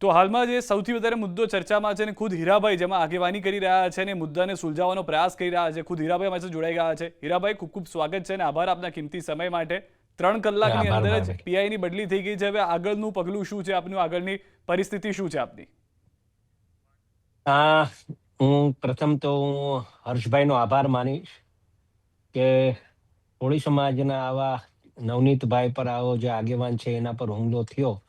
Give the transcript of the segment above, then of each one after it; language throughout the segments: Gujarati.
તો હાલમાં જે સૌથી વધારે મુદ્દો ચર્ચામાં છે ને ખુદ હીરાભાઈ જેમાં આગેવાની કરી રહ્યા છે ને મુદ્દાને સુલઝાવવાનો પ્રયાસ કરી રહ્યા છે. ખુદ હીરાભાઈ અમારી જોડાઈ ગયા છે. હીરાભાઈ ખૂબ ખૂબ સ્વાગત છે અને આભાર આપના કિંમતી સમય માટે. ત્રણ કલાકની અંદર જ પીઆઈની બદલી થઈ ગઈ છે. હવે આગળનું પગલું શું છે? આપનું આગળની પરિસ્થિતિ શું છે આપની? હું પ્રથમ તો હું હર્ષભાઈનો આભાર માનીશ કે કોળી સમાજના આવા નવનીતભાઈ પર આવો જે આગેવાન છે એના પર હુમલો થયો.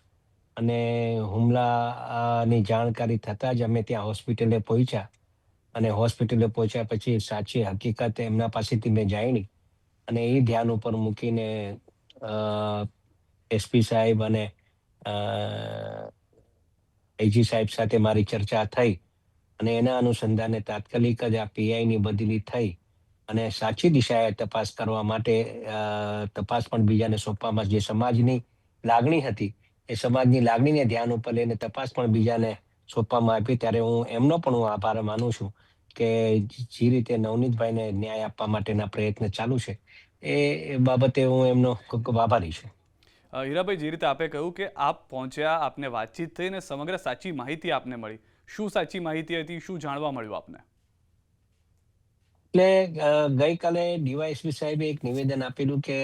અને હુમલાની જાણકારી થતાં જ અમે ત્યાં હોસ્પિટલે પહોંચ્યા. અને હોસ્પિટલે પહોંચ્યા પછી સાચી હકીકત એમના પાસેથી મેં જાણી અને એ ધ્યાન ઉપર મૂકીને એસપી સાહેબ અને એજી સાહેબ સાથે મારી ચર્ચા થઈ અને એના અનુસંધાને તાત્કાલિક જ આ પીઆઈની બદલી થઈ અને સાચી દિશાએ તપાસ કરવા માટે તપાસ પણ બીજાને સોંપવામાં જે સમાજની લાગણી હતી એ સમાજની લાગણીને ધ્યાન ઉપર લઈને તપાસ પણ બીજાને સોંપવામાં આપી. ત્યારે હું એમનો પણ હું આભાર માનું છું કે જે રીતે નવનીતભાઈને ન્યાય આપવા માટેના પ્રયત્ન ચાલુ છે, એ બાબતે હું એમનો ખૂબ ખૂબ આભારી છું. હીરાભાઈ, જે રીતે આપે કહ્યું કે આપ પહોંચ્યા, આપને વાતચીત થઈ અને સમગ્ર સાચી માહિતી આપને મળી. શું સાચી માહિતી હતી, શું જાણવા મળ્યું આપને? એટલે ગઈકાલે ડીવાયએસપી સાહેબે એક નિવેદન આપેલું કે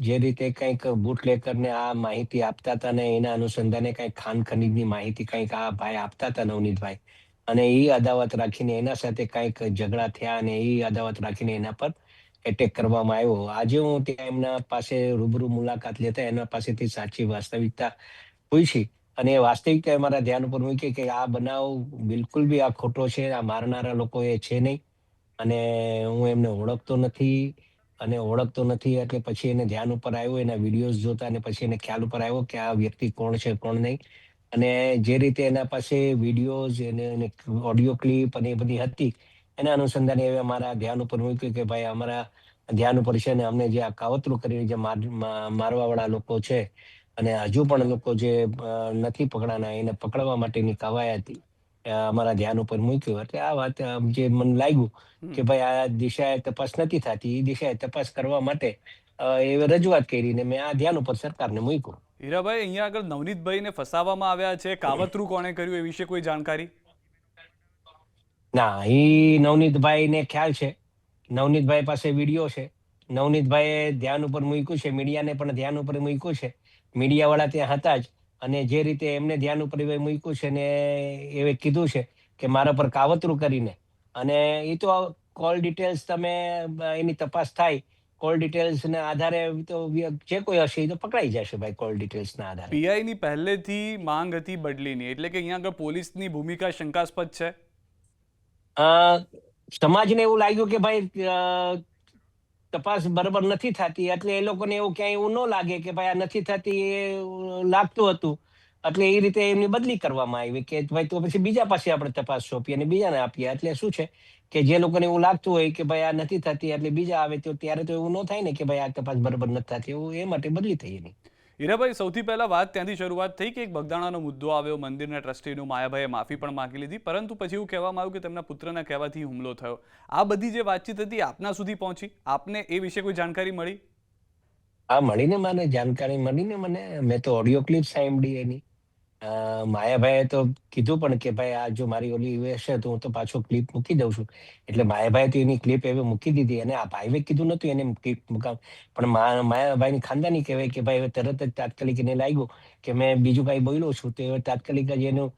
જે રીતે કંઈક બુટલેકરને આ માહિતી આપતા હતા ને એના અનુસંધાને કંઈક ખાન ખનીજની માહિતી કંઈક આ ભાઈ આપતા હતા નવનીતભાઈ. અને એ અદાવત રાખીને એના સાથે કંઈક ઝઘડા થયા અને એ અદાવત રાખીને એના પર એટેક કરવામાં આવ્યો. આજે હું ત્યાં એમના પાસે રૂબરૂ મુલાકાત લેતા એના પાસેથી સાચી વાસ્તવિકતા પૂછી અને એ વાસ્તવિકતા મારા ધ્યાન ઉપર મૂકી કે આ બનાવ બિલકુલ બી આ ખોટો છે, આ મારનારા લોકો એ છે નહીં. અને હું એમને ઓળખતો નથી અને ઓળખતો નથી એટલે પછી એને ધ્યાન ઉપર આવ્યો, એના વિડીયોઝ જોતા અને પછી એને ખ્યાલ ઉપર આવ્યો કે આ વ્યક્તિ કોણ છે, કોણ નહીં. અને જે રીતે એના પાસે વિડીયોઝ એને ઓડિયો ક્લિપ અને એ બધી હતી, એના અનુસંધાને એવા મારા ધ્યાન ઉપર મૂક્યું કે ભાઈ અમારા ધ્યાન ઉપર છે ને અમને જે આ કાવતરું કરીને જે મારવાવાળા લોકો છે અને હજુ પણ લોકો જે નથી પકડાના, એને પકડવા માટેની કવાયત અ, અમારા ધ્યાન ઉપર મૂક્યું. એટલે આ વાત અ, જે મને લાગ્યું કે ભાઈ આ દિશાએ તપાસ નથી થતી. એ દિશાએ તપાસ કરવા માટે અ, એ રજૂઆત કરી ને મેં આ ધ્યાન ઉપર સરકારને મૂક્યું. હીરાભાઈ અહીંયા આગળ નવનીતભાઈને ફસાવવામાં આવ્યા છે. કાવતરું કોણે કર્યું એ વિશે કોઈ જાણકારી? ના એ નવનીતભાઈ ને ખ્યાલ છે. નવનીતભાઈ પાસે વીડિયો છે. નવનીતભાઈએ ધ્યાન ઉપર મૂક્યું છે. મીડિયાને પણ ધ્યાન ઉપર મૂક્યું છે. મીડિયા વાળા ત્યાં હતા જ. અને જે રીતે એમને ધ્યાન ઉપર મૂક્યું છે ને એ કીધું છે કે મારા પર કાવતરું કરીને. અને એ તો કોલ ડિટેલ્સ તમે એની તપાસ થાય. કોલ ડિટેલ્સ ના આધારે તો જે કોઈ હશે એ તો પકડાઈ જશે ભાઈ કોલ ડિટેલ્સ ના આધારે. પીઆઈ ની પહેલેથી માંગ હતી બદલીની એટલે કે અહીંયા આગળ પોલીસની ભૂમિકા શંકાસ્પદ છે? સમાજને એવું લાગ્યું કે ભાઈ તપાસ બરાબર નથી થતી. એટલે એ લોકોને એવું ક્યાંય એવું ન લાગે કે ભાઈ આ નથી થતી, એ લાગતું હતું. એટલે એ રીતે એમની બદલી કરવામાં આવી કે ભાઈ તો પછી બીજા પાસે આપણે તપાસ સોંપીએ અને બીજાને આપીએ. એટલે શું છે કે જે લોકોને એવું લાગતું હોય કે ભાઈ આ નથી થતી, એટલે બીજા આવે તો ત્યારે તો એવું ન થાય ને કે ભાઈ આ તપાસ બરાબર નથી થતી. એવું એ માટે બદલી થઈ એની. હીરાભાઈ, સૌથી પહેલા વાત ત્યાંથી શરૂઆત થઈ કે એક બગદાણાનો મુદ્દો આવ્યો, મંદિરના ટ્રસ્ટીનું માયાભાઈએ માફી પણ માગી લીધી, પરંતુ પછી એવું કહેવામાં આવ્યું કે તેમના પુત્રના કહેવાથી હુમલો થયો. આ બધી જે વાતચીત હતી, આપના સુધી પહોંચી? આપને એ વિશે કોઈ જાણકારી મળી? આ મળીને મને જાણકારી મળીને મને, મેં તો ઓડિયો ક્લિપ સાંભળી એની. અ, માયાભાઈએ તો કીધું પણ કે ભાઈ આ જો મારી ઓલી હશે તો હું તો પાછો ક્લિપ મૂકી દઉં છું. એટલે માયાભાઈએ તો એની ક્લિપ એવી મૂકી દીધી અને આ ભાઈએ કીધું નતું એને ક્લિપ મૂકાવ પણ મા- માયાભાઈની ખાનદાની કહેવાય કે ભાઈ હવે તરત જ તાત્કાલિક એને લાગ્યું કે મેં બીજું કાંઈ બોલ્યો છું તો હવે તાત્કાલિક જ એનું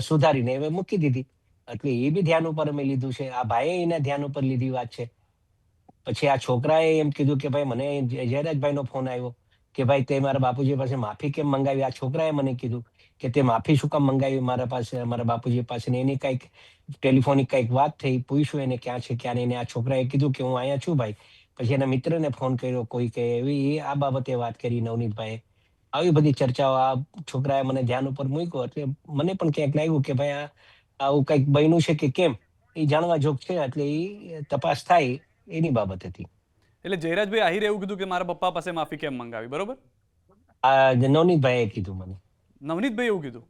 સુધારીને હવે મૂકી દીધી. એટલે એ બી ધ્યાન ઉપર અમે લીધું છે. આ ભાઈએ એના ધ્યાન ઉપર લીધી વાત છે. પછી આ છોકરાએ એમ કીધું કે ભાઈ મને જ- જયરાજભાઈનો ફોન આવ્યો. કે ભાઈ તે મારા બાપુજી પાસે માફી કેમ મંગાવી? આ છોકરાએ મને કીધું કે તે માફી શું કામ મંગાવી? મારા પાસે, મારા બાપુજી પાસે ને એની કંઈક ટેલિફોનિક કંઈક વાત થઈ, પૂછ્યું એને ક્યાં છે, ક્યાં નહીં આ છોકરાએ કીધું કે હું અહીંયા છું ભાઈ. પછી એના મિત્રને ફોન કર્યો કોઈ કે એવી આ બાબતે વાત કરી નવનીતભાઈ આવી બધી ચર્ચાઓ આ છોકરાએ મને ધ્યાન ઉપર મૂક્યો એટલે મને પણ ક્યાંક લાગ્યું કે ભાઈ આ, આવું કંઈક બન્યું છે કે કેમ? એ જાણવા જોગ છે એટલે એ તપાસ થાય એની બાબત હતી એટલે જયરાજભાઈ આહિરે એવું કીધું કે મારા પપ્પા પાસે માફી કેમ મંગાવી બરોબર? નવનીતભાઈએ કીધું મને. નવનીતભાઈ એવું કીધું?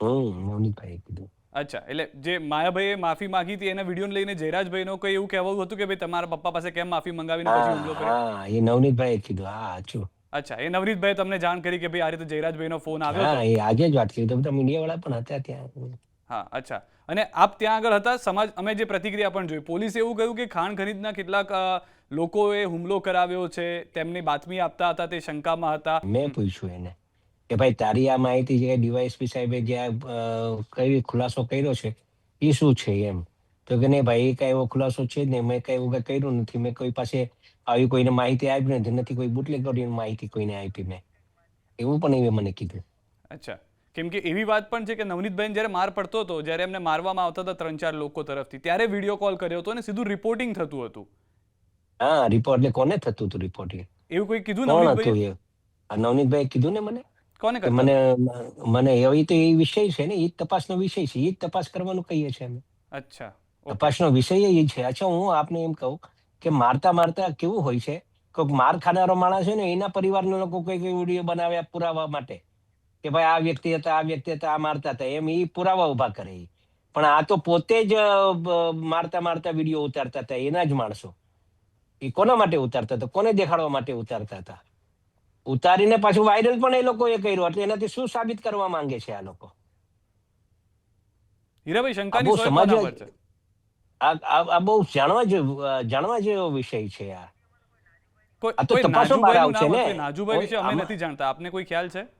હમ નવનીતભાઈએ કીધું. અચ્છા એટલે જે માયાભાઈએ માફી માંગી હતી એના વીડિયો લઈને જયરાજભાઈનો કોઈ એવું કહેવું હતું કે ભાઈ તમારા પપ્પા પાસે કેમ માફી મંગાવીને પછી હુમલો કર્યો? હા એ નવનીતભાઈએ કીધું હા સાચું. અચ્છા એ નવનીતભાઈ તમને જાણ કરી કે ભાઈ આ રીતે જયરાજભાઈનો ફોન આવ્યો હા એ આજે જ વાત કરી. તો બધા મીડિયા વાળા પણ હતા ત્યાં. હા અચ્છા. અને આપ ત્યાં આગળ હતા? સમાજ અમે જે પ્રતિક્રિયા પણ જોઈ. પોલીસે એવું કહ્યું કે ખાણ ખનીજના કેટલાક લોકોએ હુમલો કરાવ્યો છે તેમની બાતમી આપતા હતા તે શંકામાં હતા. મેં પૂછ્યું એને કે ભાઈ તારી આ માહિતી જે ડીવાયએસપી સાહેબે જે કઈ ખુલાસો કર્યો છે એ શું છે એમ? તો કે નહીં ભાઈ એ કઈ એવો ખુલાસો છે જ નહીં. મેં કઈ એવું કઈ કર્યું નથી. મેં કોઈ પાસે આવી કોઈને માહિતી આપી નથી. નથી કોઈ બુટલે કરીને માહિતી કોઈને આપી મેં. એવું પણ એ મને કીધું. અચ્છા. કેમ કે એવી વાત પણ છે કે નવનીતભાઈને જ્યારે માર પડતો હતો જ્યારે એમને મારવામાં આવતા હતા ત્રણ ચાર લોકો તરફથી ત્યારે વીડિયો કોલ કર્યો હતો અને સીધું રિપોર્ટિંગ થતું હતું. હા રિપોર્ટ એટલે કોને થતું હતું રિપોર્ટિંગ એવું કોઈ કીધું નવનીતભાઈ એ? નવનીતભાઈ કીધું ને મને? કોને મને મને એવી તો એ વિષય છે ને એ તપાસનો વિષય છે એ તપાસ કરવાનું કહીએ છીએ અમે. અચ્છા તપાસનો વિષય એ છે. અચ્છા હું આપને એમ કહું કે મારતા મારતા કેવું હોય છે? કોઈક માર ખાનારો માણસ છે ને એના પરિવારના લોકો કોઈ કોઈ વીડિયો બનાવ્યા પુરાવા માટે. કે ભાઈ આ વ્યક્તિ હતા આ વ્યક્તિ હતા આ મારતા હતા એમ એ પુરાવા ઊભા કરે પણ આ તો પોતે જ મારતા મારતા વીડિયો ઉતારતા હતા એના જ માણસો. એ કોના માટે ઉતારતા હતા? કોને દેખાડવા માટે ઉતારતા હતા? ઉતારીને પાછું વાયરલ પણ એ લોકોએ કર્યું એટલે એનાથી શું સાબિત કરવા માંગે છે આ લોકો? હીરાભાઈ શંકાની બહુ સમાજ છે? આ બહુ જાણવા જેવું જાણવા જેવો વિષય છે આ. કોઈ. નાજુભાઈ વિશે અમે નથી જાણતા. આપને કોઈ ખ્યાલ છે?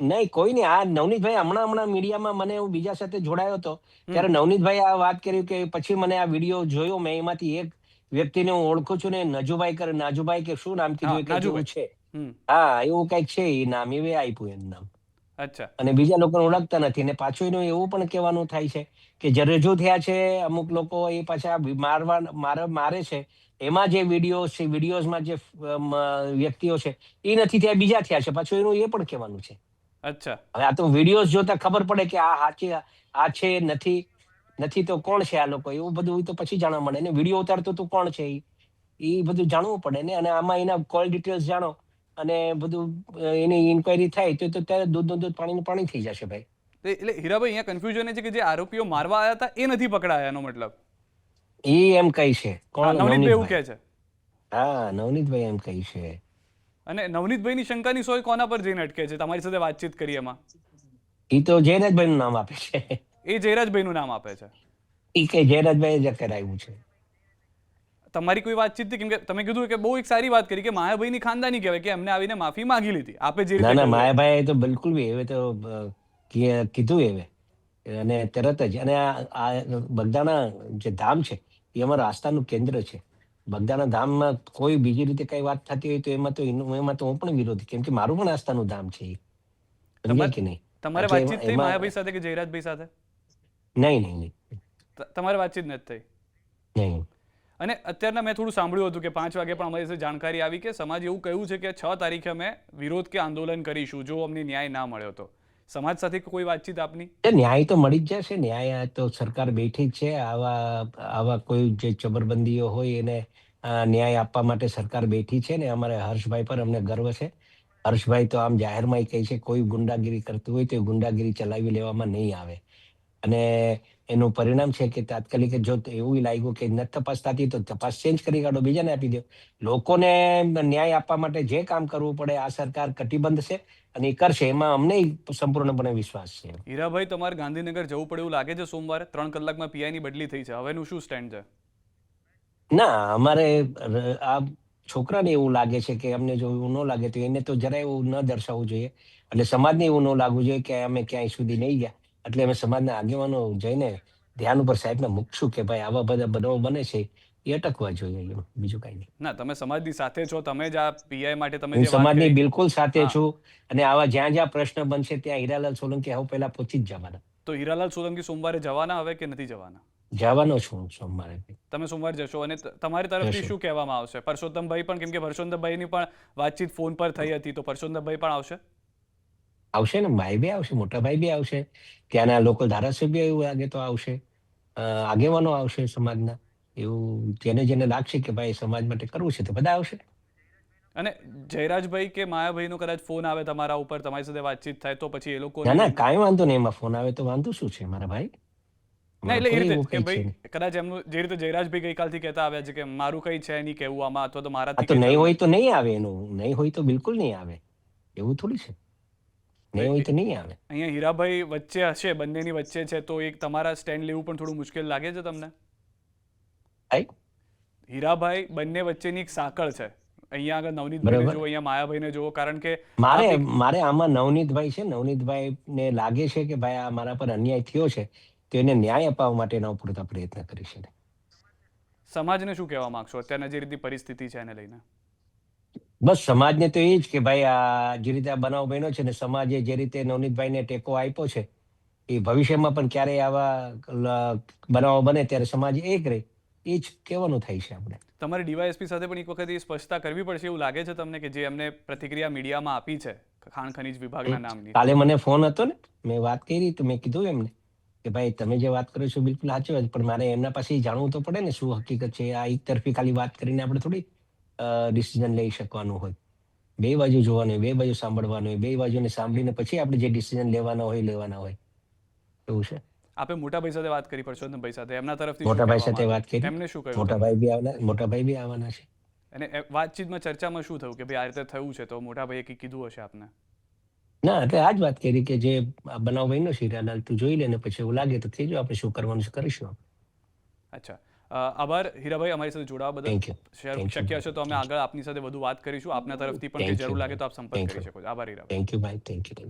નહીં કોઈ નહીં. આ નવનીતભાઈ હમણાં હમણાં મીડિયામાં મને હું બીજા સાથે જોડાયો હતો. ત્યારે નવનીતભાઈ આ વાત કરી કે પછી મને આ વીડિયો જોયો. મેં એમાંથી એક વ્યક્તિને હું ઓળખું છું ને નજુભાઈ કરે. નાજુભાઈ કે શું નામ કીધું એ. છે. હા એવું કંઈક છે. એ નામ એવે આપ્યું એનું નામ. અચ્છા. અને બીજા લોકો ઓળખતા નથી. ને પાછું એનું એવું પણ કહેવાનું થાય છે કે જે રજૂ થયા છે અમુક લોકો એ પાછા મારવા મારે મારે છે. એમાં જે વીડિયો છે વિડીયોઝમાં જે વ્યક્તિઓ છે એ નથી થયા. બીજા થયા છે. પાછું એનું એ પણ કહેવાનું છે. અચ્છા. હવે આ તો વિડીયોઝ જોતા ખબર પડે કે આ સાચી આ છે નથી નથી તો કોણ છે આ લોકો? એવું બધું તો પછી જાણવા મળે. ને વીડિયો ઉતારતો તું કોણ છે એ બધું જાણવું પડે ને. અને આમાં એના કોલ ડિટેલ્સ જાણો. અને બધું એની ઇન્ક્વાયરી થાય તો ત્યારે દૂધ દૂધ પાણીનું પાણી થઈ જશે ભાઈ. એટલે હીરાભાઈ અહીંયા કન્ફ્યુઝન છે કે જે આરોપીઓ મારવા આવ્યા હતા એ નથી પકડાયા એનો મતલબ? એ એમ કહી છે. કોણ? નવનીતભાઈ. એવું કહે છે. હા નવનીતભાઈ એમ કહી છે. અને નવનીતભાઈની શંકાની સોય કોના પર જઈને અટકે છે? તમારી સાથે વાતચીત કરી એમાં. એ તો જયરાજભાઈ નું નામ આપે છે. એ જયરાજભાઈનું નામ આપે છે. એ કે જયરાજભાઈ જ કરાવ્યું છે. તમારી કોઈ વાતચીત હતી કેમ કે તમે કીધું કે બહુ એક સારી વાત કરી કે માયાભાઈની ખાનદાની કહેવાય કે એમને આવીને માફી માંગી લીધી. આપે જે ના ના કહ્યું. માયાભાઈ તો બિલકુલ બી હવે તો કીધું હવે અને તરત જ અને આ આ બગદાણા જે ધામ છે એ અમારા આસ્થાનું કેન્દ્ર છે. બગદાણા ધામમાં કોઈ બીજી રીતે કઈ વાત થતી હોય તો એમાં તો એનું- એમાં તો હું પણ વિરોધી. કેમ કે મારું પણ આસ્થાનું ધામ છે. તમારે- કે નહીં? તમારે વાતચીત થઈ માયાભાઈ સાથે કે જયરાજભાઈ સાથે? નહીં નહીં નહીં. તમારે વાતચીત નથી થઈ? નહીં. અને અત્યારના મેં થોડું સાંભળ્યું હતું કે પાંચ વાગે પણ અમારી સાથે જાણકારી આવી કે સમાજ એવું કહ્યું છે કે છ તારીખે અમે વિરોધ કે આંદોલન કરીશું જો અમને ન્યાય ના મળ્યો તો. સમાજ સાથે કોઈ વાતચીત આપની? ન્યાય તો મળી જ જશે. ન્યાય તો સરકાર બેઠી છે. આવા આવા કોઈ જે ચબરબંધીઓ હોય એને ન્યાય આપવા માટે સરકાર બેઠી છે ને અમારે હર્ષભાઈ પર અમને ગર્વ છે. હર્ષભાઈ તો આમ જાહેરમાં કહે છે, કોઈ ગુંડાગીરી કરતું હોય તો ગુંડાગીરી ચલાવી લેવામાં નહીં આવે. અને એનું પરિણામ છે કે તાત્કાલિક જો એવું લાગ્યું કે નથી તપાસ થતી તો તપાસ ચેન્જ કરી કાઢો બીજાને આપી દો. લોકોને ન્યાય આપવા માટે જે કામ કરવું પડે આ સરકાર કટિબદ્ધ છે અને એ કરશે એમાં અમને સંપૂર્ણપણે વિશ્વાસ છે. હીરાભાઈ તમારે ગાંધીનગર જવું પડે એવું લાગે છે સોમવારે? ત્રણ કલાકમાં પીઆઈની બદલી થઈ છે. હવેનું શું સ્ટેન્ડ છે? ના અમારે આ છોકરાને એવું લાગે છે કે અમને જો એવું ન લાગે તો એને તો જરાય એવું ન દર્શાવવું જોઈએ. એટલે સમાજને એવું ન લાગવું જોઈએ કે અમે ક્યાંય સુધી નહીં ગયા. એટલે અમે સમાજના આગેવાનો જઈને ધ્યાન ઉપર સાહેબને મૂકશું કે ભાઈ આવા બધા બનાવો બને છે એ અટકવા જોઈએ એમ. બીજું કઈ નહીં. ના તમે સમાજની સાથે છો તમે જ આ પીઆઈ માટે તમે જે સમાજની બિલકુલ સાથે છું અને આવા જ્યાં જ્યાં પ્રશ્ન બનશે ત્યાં હીરાલાલ સોલંકી આવું પહેલા પહોંચી જ જવાના. તો હીરાલાલ સોલંકી સોમવારે જવાના હવે કે નથી જવાના? જવાનો છું સોમવારે. તમે સોમવાર જશો અને તમારી તરફથી શું કહેવામાં આવશે? પરસોત્તમભાઈ પણ કેમ કે પરસોત્તમભાઈની પણ વાતચીત ફોન પર થઈ હતી તો પરસોત્તમભાઈ પણ આવશે? આવશે ને? ભાઈ બી આવશે મોટા ભાઈ બી આવશે. ત્યાંના લોકલ ધારાસભ્ય એવું લાગે તો આવશે. આગેવાનો આવશે સમાજના. એવું જેને જેને લાગશે કે ભાઈ સમાજ માટે કરવું છે તો બધા આવશે. અને જયરાજભાઈ કે માયાભાઈનો કદાચ ફોન આવે તમારા ઉપર તમારી સાથે વાતચીત થાય તો પછી એ લોકો ના ના કાંઈ વાંધો નહીં એમાં ફોન આવે તો વાંધો શું છે મારા ભાઈ? ના એટલે એ રીતે કે ભાઈ. કદાચ એમનું જે રીતે જયરાજભાઈ ગઈકાલથી કહેતા આવ્યા છે કે મારું કઈ છે નહીં કહેવું આમાં અથવા તો મારા તો નહીં હોય તો નહીં આવે એનું. નહીં હોય તો બિલકુલ નહીં આવે. એવું થોડી છે. નહીં તો નહીં આવે. અહીંયા હીરાભાઈ વચ્ચે હશે બંનેની વચ્ચે છે તો એક તમારા સ્ટેન્ડ લેવું પણ થોડું મુશ્કેલ લાગે છે તમને? હીરાભાઈ બંને વચ્ચેની એક સાંકળ છે. અહીંયા આગળ નવનીતભાઈ. જુઓ અહીંયા માયાભાઈને જુઓ કારણ કે મારે મારે આમાં નવનીતભાઈ છે નવનીતભાઈ ને લાગે છે કે ભાઈ આ મારા પર અન્યાય થયો છે તો એને ન્યાય અપાવવા માટેના પૂરતા પ્રયત્ન કરીશ એને. સમાજને શું કહેવા માંગશો? અત્યારના જે રીતની પરિસ્થિતિ છે એને લઈને. બસ સમાજને તો એ જ કે ભાઈ આ જે રીતે આ બનાવ બન્યો છે ને સમાજે જે રીતે નવનીતભાઈને ટેકો આપ્યો છે એ ભવિષ્યમાં પણ ક્યારેય આવા બનાવો બને ત્યારે સમાજ એક રહે. એ જ કહેવાનું થાય છે આપણે. તમારે ડીવાયએસપી સાથે પણ એક વખત એ સ્પષ્ટતા કરવી પડશે એવું લાગે છે તમને કે જે એમને પ્રતિક્રિયા મીડિયામાં આપી છે ખાણ ખનીજ વિભાગના નામની? કાલે મને ફોન હતો ને મેં વાત કરી તો મેં કીધું એમને કે ભાઈ તમે જે વાત કરો છો બિલકુલ સાચી વાત પણ મારે એમના પાસે જાણવું તો પડે ને શું હકીકત છે. આ એક તરફી ખાલી વાત કરીને આપણે થોડી ડિસિઝન લઈ શકવાનું હોય. બે બાજુ જોવાનું હોય બે બાજુ સાંભળવાનું હોય બે બાજુને સાંભળીને પછી આપણે જે ડિસિઝન લેવાના હોય લેવાના હોય. એવું છે? આપે મોટાભાઈ સાથે વાત કરી પરસોત્તમભાઈ સાથે. એમના તરફથી મોટાભાઈ સાથે વાત કરી? એમને શું કહ્યું મોટાભાઈ બી આવવાના મોટાભાઈ બી આવવાના છે. અને વાતચીતમાં ચર્ચામાં શું થયું? કે ભાઈ આ રીતે થયું છે તો મોટાભાઈએ કંઈક કીધું હશે આપને? ના એટલે આ જ વાત કરી કે જે બનાવ બન્યો છે હીરાલાલ તું જોઈ લે ને પછી એવું લાગે તો થઈ જાય આપણે શું કરવાનું છે કરીશું આપણે. અચ્છા. આભાર. હીરાભાઈ અમારી સાથે જોડાવા બદલ શેર- શક્ય હશે તો અમે આગળ આપની સાથે વધુ વાત કરીશું. આપના તરફથી પણ જરૂર લાગે તો આપ સંપર્ક કરી શકો છો. આભાર હીરાભાઈ. થેન્ક યુ ભાઈ થેન્ક યુ